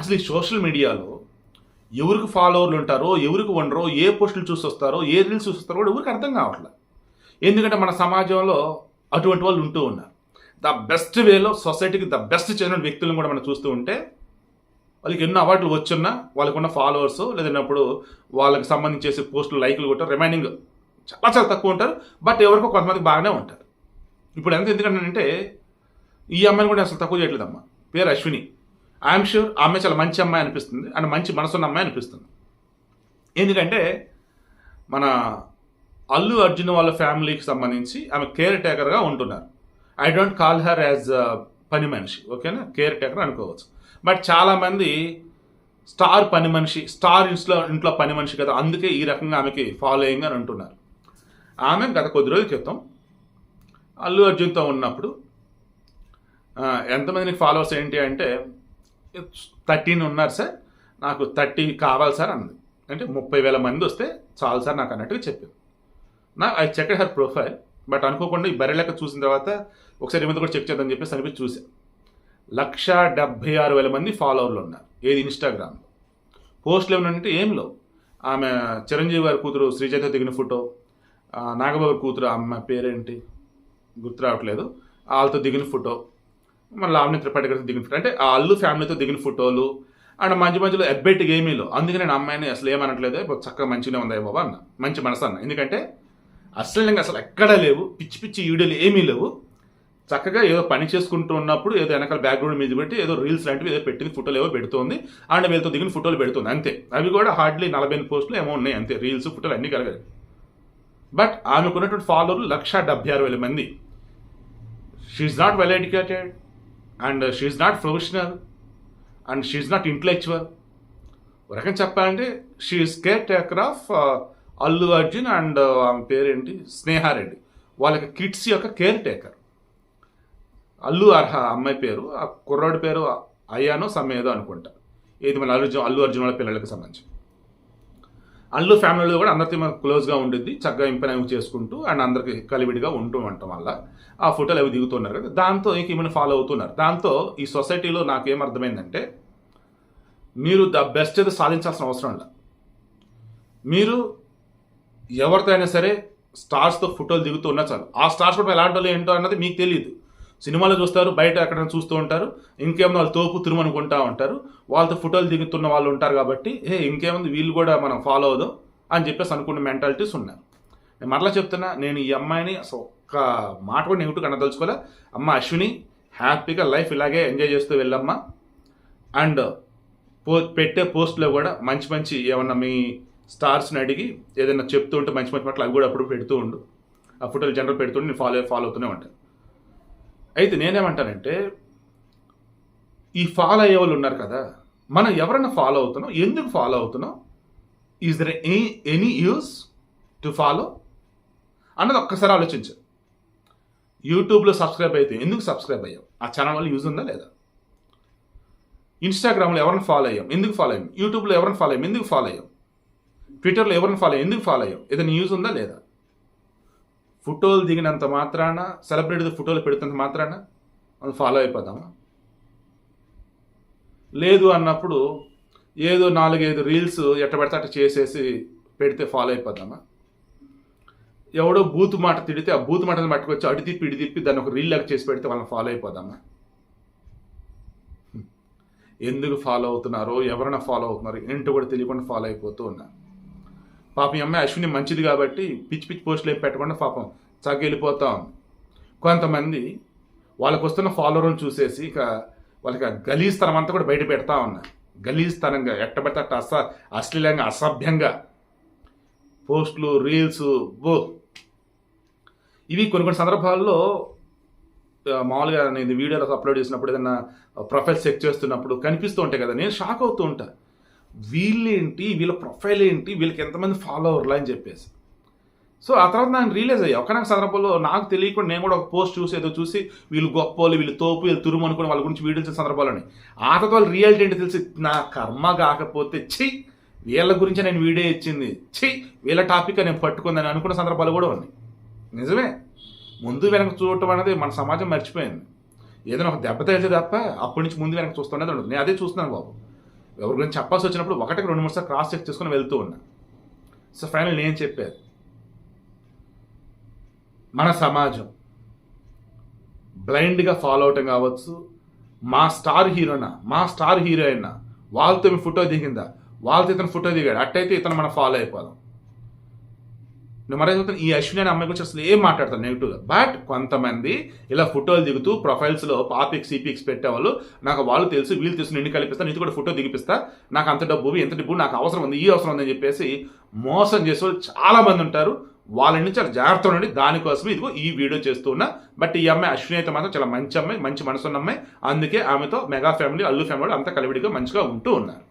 అసలు ఈ సోషల్ మీడియాలో ఎవరికి ఫాలోవర్లు ఉంటారో ఎవరికి ఉండరో ఏ పోస్టులు చూసి వస్తారో ఏ రీల్స్ చూసి వస్తారో కూడా ఎవరికి అర్థం కావట్లేదు. ఎందుకంటే మన సమాజంలో అటువంటి వాళ్ళు ఉంటూ ఉన్నారు. ద బెస్ట్ వేలో సొసైటీకి ద బెస్ట్ చేసిన వ్యక్తులను కూడా మనం చూస్తూ ఉంటే వాళ్ళకి ఎన్నో అవార్డులు వచ్చున్నా వాళ్ళకున్న ఫాలోవర్స్ లేదన్నప్పుడు వాళ్ళకి సంబంధించేసి పోస్టులు లైకులు కొట్టారు రిమైనింగ్ చాలా చాలా తక్కువ ఉంటారు. బట్ ఎవరికో కొంతమంది బాగానే ఉంటారు. ఇప్పుడు ఎంత ఎందుకంటే ఈ అమ్మాయిని కూడా అసలు తక్కువ చేయట్లేదమ్మా. పేరు అశ్విని. ఐఎమ్ షూర్ ఆమె చాలా మంచి అమ్మాయి అనిపిస్తుంది. అండ్ మంచి మనసున్న అమ్మాయి అనిపిస్తుంది. ఎందుకంటే మన అల్లు అర్జున్ వాళ్ళ ఫ్యామిలీకి సంబంధించి ఆమె కేర్ టేకర్గా ఉంటున్నారు I don't call her as పని మనిషి ఓకేనా? కేర్ టేకర్ అనుకోవచ్చు బట్ చాలామంది స్టార్ పని మనిషి స్టార్ ఇంట్లో ఇంట్లో పని మనిషి కదా అందుకే ఈ రకంగా ఆమెకి ఫాలోయింగ్ అని అంటున్నారు. ఆమె గత కొద్ది రోజుల క్రితం అల్లు అర్జున్తో ఉన్నప్పుడు ఎంతమందికి ఫాలోవర్స్ ఏంటి అంటే థర్టీన్ ఉన్నారు సార్. నాకు థర్టీ కావాలి సార్ అన్నది అంటే ముప్పై వేల మంది వస్తే చాలు సార్ నాకు అన్నట్టుగా చెప్పింది నా I check her profile but అనుకోకుండా ఈ బర్రె లెక్క చూసిన తర్వాత ఒకసారి ఏమైనా కూడా చెక్ చేద్దామని చెప్పేసి అనిపించి చూశాను లక్ష డెబ్భై ఆరు వేల మంది ఫాలోవర్లు ఉన్నారు ఏది ఇన్స్టాగ్రామ్లో పోస్టులు ఏమనంటే ఏం లేవు. ఆమె చిరంజీవి గారి కూతురు శ్రీజత దిగిన ఫోటో నాగబాబు కూతురు అమ్మ పేరేంటి? గుర్తు రావట్లేదు. వాళ్ళతో దిగిన ఫోటో మన లావణ్య త్రిపాఠి గారితో దిగిన ఫోటో. అంటే ఆ అల్లు ఫ్యామిలీతో దిగిన ఫోటోలు అండ్ మధ్య మధ్యలో ఎబ్బెట్ ఏమీ లేవు అందుకే నేను అమ్మాయిని అసలు ఏమనట్లేదు చక్కగా మంచిగానే ఉందా బాబా అన్న. మంచి మనసు అన్న. ఎందుకంటే అసలు ఇంకా అసలు ఎక్కడా లేవు పిచ్చి పిచ్చి వీడియోలు ఏమీ లేవు. చక్కగా ఏదో పని చేసుకుంటూ ఉన్నప్పుడు ఏదో వెనకాల బ్యాక్గ్రౌండ్ మీద పెట్టి ఏదో రీల్స్ లాంటివి ఏదో పెట్టింది ఫోటోలు ఏవో పెడుతుంది. అండ్ వీళ్ళతో దిగిన ఫోటోలు పెడుతుంది. అంతే. అవి కూడా హార్డ్లీ నలభై ఎనిమిది పోస్టులు ఏమో ఉన్నాయి. అంతే. రీల్స్ ఫోటోలు అన్నీ కలగాలి. బట్ ఆమెకున్నటువంటి ఫాలోవర్లు లక్ష డెబ్బై ఆరు వేల మంది. She's not well educated and she's not professional and she's not intellectual ఒక రకం చెప్పాలంటే she's care taker of Allu Arjun and ఆమె పేరేంటి? స్నేహారెడ్డి వాళ్ళకి కిడ్స్ యొక్క కేర్ టేకర్ అల్లు అర్హ అమ్మాయి పేరు ఆ కుర్రాడి పేరు అయ్యానో సమ్మేదో అనుకుంటా. ఇది మన అల్లు అల్లు అర్జున్ వాళ్ళ పిల్లలకు సంబంధించి. అల్లు ఫ్యామిలీలో కూడా అందరితో క్లోజ్గా ఉండిద్ది చక్కగా ఇంపనైవ్ చేసుకుంటూ అండ్ అందరికి కలివిడిగా ఉంటూ ఉండటం వల్ల ఆ ఫోటోలు అవి దిగుతున్నారు కదా దాంతో ఇంక ఈమెను ఫాలో అవుతున్నారు. దాంతో ఈ సొసైటీలో నాకేం అర్థమైందంటే మీరు ద బెస్ట్ ఏదో సాధించాల్సిన అవసరం లేదు. మీరు ఎవరితో అయినా సరే స్టార్స్తో ఫోటోలు దిగుతూ ఉన్నా చాలు. ఆ స్టార్స్ కూడా ఎలాంటి వాళ్ళు ఏంటో అన్నది మీకు తెలియదు. సినిమాలో చూస్తారు బయట ఎక్కడ చూస్తూ ఉంటారు ఇంకేమో వాళ్ళు తోపు తిరుమనుకుంటా ఉంటారు వాళ్ళతో ఫోటోలు దిగుతున్న వాళ్ళు ఉంటారు కాబట్టి ఏ ఇంకేముంది వీళ్ళు కూడా మనం ఫాలో అవుదాం అని చెప్పేసి అనుకున్న మెంటాలిటీస్ ఉన్నాయి నేను మరలా చెప్తున్నా నేను ఈ అమ్మాయిని ఒక్క మాట కూడా నెగిటివ్ కనదలుచుకోలే. అమ్మ అశ్విని హ్యాపీగా లైఫ్ ఇలాగే ఎంజాయ్ చేస్తూ వెళ్ళమ్మా. అండ్ పో పెట్టే పోస్ట్లో కూడా మంచి మంచి ఏమన్నా మీ స్టార్స్ని అడిగి ఏదైనా చెప్తూ ఉంటే మంచి మంచి మాటలు అవి కూడా అప్పుడు పెడుతూ ఉండు. ఆ ఫోటోలు జనరల్ పెడుతుంటే నేను ఫాలో ఫాలో అవుతూనే ఉంటాను. అయితే నేనేమంటానంటే ఈ ఫాలో అయ్యే వాళ్ళు ఉన్నారు కదా మనం ఎవరైనా ఫాలో అవుతున్నాం ఎందుకు ఫాలో అవుతున్నాం? Is there any any use to follow అన్నది ఒక్కసారి ఆలోచించు. యూట్యూబ్లో సబ్స్క్రైబ్ అయితే ఎందుకు సబ్స్క్రైబ్ అయ్యాం? ఆ ఛానల్ వల్ల యూజ్ ఉందా లేదా? ఇన్స్టాగ్రామ్లో ఎవరిని ఫాలో అయ్యాం? ఎందుకు ఫాలో అయ్యాం? యూట్యూబ్లో ఎవరిని ఫాలో అయ్యాం? ఎందుకు ఫాలో అయ్యాం? ట్విట్టర్లో ఎవరిని ఫాలో అయ్యాం? ఎందుకు ఫాలో అయ్యాం? ఏదైనా యూజ్ ఉందా లేదా? ఫోటోలు దిగినంత మాత్రాన సెలబ్రిటీ ఫోటోలు పెడుతున్నంత మాత్రాన మనం ఫాలో అయిపోదామా? లేదు అన్నప్పుడు ఏదో నాలుగైదు రీల్స్ ఎట్ట పెడితే అట్ట చేసేసి పెడితే ఫాలో అయిపోదామా? ఎవడో బూత్ మాట తిడితే ఆ బూత్ మాటను పట్టుకొచ్చి అడి తిప్పి ఇడి తిప్పి దాన్ని ఒక రీల్ లాగా చేసి పెడితే వాళ్ళని ఫాలో అయిపోదామా? ఎందుకు ఫాలో అవుతున్నారో ఎవరైనా ఫాలో అవుతున్నారు ఏంటో కూడా తెలియకుండా ఫాలో అయిపోతూ ఉన్నారు పాపం ఈ అమ్మాయి అశ్విని మంచిది కాబట్టి పిచ్చి పిచ్చి పోస్టులు ఏం పెట్టకుండా పాపం చక్క వెళ్ళిపోతా ఉంది కొంతమంది వాళ్ళకు వస్తున్న ఫాలోవర్ని చూసేసి ఇక వాళ్ళకి ఆ గలీజ్తనం అంతా కూడా బయట పెడతా ఉన్నారు గలీస్తనంగా ఎట్టబెట్ట అట్ట అస అశ్లీలంగా అసభ్యంగా. పోస్టులు రీల్స్ బో. ఇవి కొన్ని కొన్ని సందర్భాల్లో మామూలుగా నేను వీడియోలో అప్లోడ్ చేసినప్పుడు ఏదైనా ప్రొఫైల్ చెక్ చేస్తున్నప్పుడు కనిపిస్తూ ఉంటాయి కదా నేను షాక్ అవుతూ ఉంటా. వీళ్ళేంటి వీళ్ళ ప్రొఫైల్ ఏంటి వీళ్ళకి ఎంతమంది ఫాలోవర్లు అని చెప్పేసి. సో ఆ తర్వాత నాకు రియలైజ్ అయ్యా. ఒకనొక సందర్భంలో నాకు తెలియకుండా నేను కూడా ఒక పోస్ట్ చూసి ఏదో చూసి వీళ్ళు గొప్పలు వీళ్ళు తోపు వీళ్ళు తురుము అనుకుని వాళ్ళ గురించి వీడియో సందర్భాలని ఆ తర్వాత వాళ్ళు రియాలిటీ ఏంటి తెలిసి నా కర్మ కాకపోతే ఛీ వీళ్ళ గురించి నేను వీడియో ఇచ్చింది ఛీ వీళ్ళ టాపిక్ నేను పట్టుకుందని అనుకున్న సందర్భాలు కూడా ఉన్నాయి. నిజమే. ముందు వెనక చూడటం అనేది మన సమాజం మర్చిపోయింది. ఏదైనా ఒక దెబ్బ తగిలితే తప్ప అప్పటి నుంచి ముందు వెనక చూస్తున్నది ఉండదు. నేను అదే చూస్తున్నాను బాబు. ఎవరి గురించి చెప్పాల్సి వచ్చినప్పుడు ఒకటికి రెండు మూడు సార్లు క్రాస్ చెక్ చేసుకుని వెళ్తూ ఉన్నా. సో ఫైనల్ నేను చెప్పారు మన సమాజం బ్లైండ్గా ఫాలో అవటం కావచ్చు. మా స్టార్ హీరోనా మా స్టార్ హీరోయినా వాళ్ళతో మీ ఫోటో దిగిందా? వాళ్ళతో ఇతను ఫోటో దిగాడు? అట్టయితే ఇతను మనం ఫాలో అయిపోదాం. నేను మరే ఈ అశ్విని అనే అమ్మాయి గురించి అసలు ఏం మాట్లాడతాను నెగిటివ్గా? బట్ కొంతమంది ఇలా ఫోటోలు దిగుతూ ప్రొఫైల్స్లో పాపిక్స్ ఈపిక్స్ పెట్టేవాళ్ళు నాకు వాళ్ళు తెలుసు వీళ్ళు తెలుసు నిన్ను కలిపిస్తా నీతో కూడా ఫోటో దిగిపిస్తా నాకు అంత డబ్బు ఎంత డబ్బు నాకు అవసరం ఉంది ఈ అవసరం ఉందని చెప్పేసి మోసం చేసే వాళ్ళు చాలామంది ఉంటారు. వాళ్ళ నుంచి చాలా జాగ్రత్త ఉండండి. దానికోసం ఇదిగో ఈ వీడియో చేస్తూ ఉన్నా. బట్ ఈ అమ్మాయి అశ్విని అయితే మాత్రం చాలా మంచి అమ్మాయి మంచి మనసు ఉన్న అమ్మాయి. అందుకే ఆమెతో మెగా ఫ్యామిలీ అల్లు ఫ్యామిలీ అంతా కలివిడిగా మంచిగా ఉంటూ ఉన్నారు.